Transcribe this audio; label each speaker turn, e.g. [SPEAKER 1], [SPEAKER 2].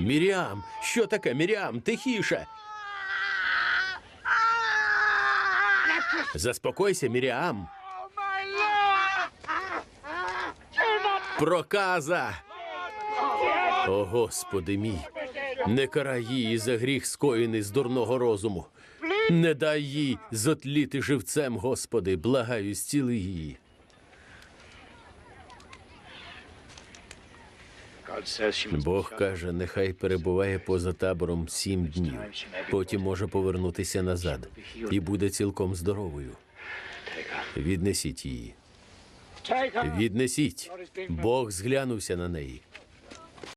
[SPEAKER 1] Міріам, що таке, Міріам? Тихіше. Заспокойся, Міріам. Проказа. О, Господи мій. Не карай її за гріх скоєний з дурного розуму. Не дай їй зотліти живцем, Господи, благаю, зціли її. Бог каже, нехай перебуває поза табором сім днів. Потім може повернутися назад і буде цілком здоровою. Віднесіть її. Віднесіть. Бог зглянувся на неї.